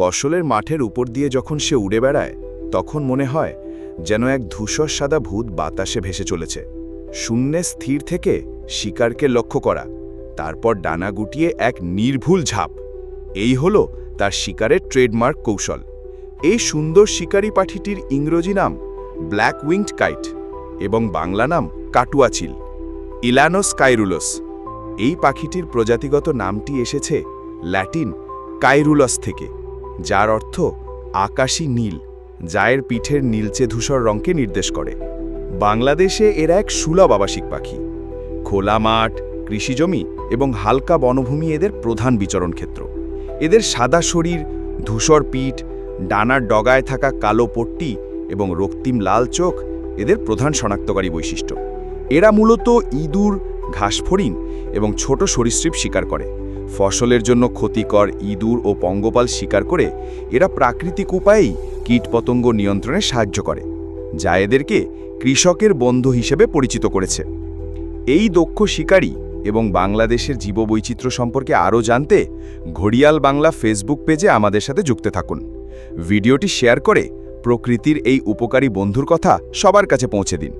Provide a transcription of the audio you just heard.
ফসলের মাঠের উপর দিয়ে যখন সে উড়ে বেড়ায়, তখন মনে হয় যেন এক ধূসর সাদা ভূত বাতাসে ভেসে চলেছে। শূন্যে স্থির থেকে শিকারকে লক্ষ্য করা, তারপর ডানা গুটিয়ে এক নির্ভুল ঝাঁপ। এই হল তার শিকারের ট্রেডমার্ক কৌশল। এই সুন্দর শিকারী পাখিটির ইংরেজি নাম ব্ল্যাক উইংড কাইট এবং বাংলা নাম কাটুয়াচিল, ইলানোস কাইরুলোস। এই পাখিটির প্রজাতিগত নামটি এসেছে ল্যাটিন কাইরুলস থেকে। যার অর্থ আকাশী নীল যায়ের পিঠের নীলচে ধূসর রঙকে নির্দেশ করে। বাংলাদেশে এরা এক সুলভ আবাসিক পাখি। খোলা মাঠ, কৃষিজমি এবং হালকা বনভূমি এদের প্রধান বিচরণ ক্ষেত্র। এদের সাদা শরীর, ধূসর পিঠ, ডানার ডগায় থাকা কালো পট্টি এবং রক্তিম লাল চোখ এদের প্রধান শনাক্তকারী বৈশিষ্ট্য। এরা মূলত ইঁদুর, ঘাসফড়িং এবং ছোট সরীসৃপ শিকার করে। ফসলের জন্য ক্ষতিকর ইঁদুর ও পঙ্গপাল শিকার করে এরা প্রাকৃতিক উপায়েই কীটপতঙ্গ নিয়ন্ত্রণে সাহায্য করে, যা এদেরকে কৃষকের বন্ধু হিসেবে পরিচিত করেছে। এই দক্ষ শিকারী এবং বাংলাদেশের জীববৈচিত্র্য সম্পর্কে আরও জানতে ঘড়িয়াল বাংলা ফেসবুক পেজে আমাদের সাথে যুক্ত থাকুন। ভিডিওটি শেয়ার করে প্রকৃতির এই উপকারী বন্ধুর কথা সবার কাছে পৌঁছে দিন।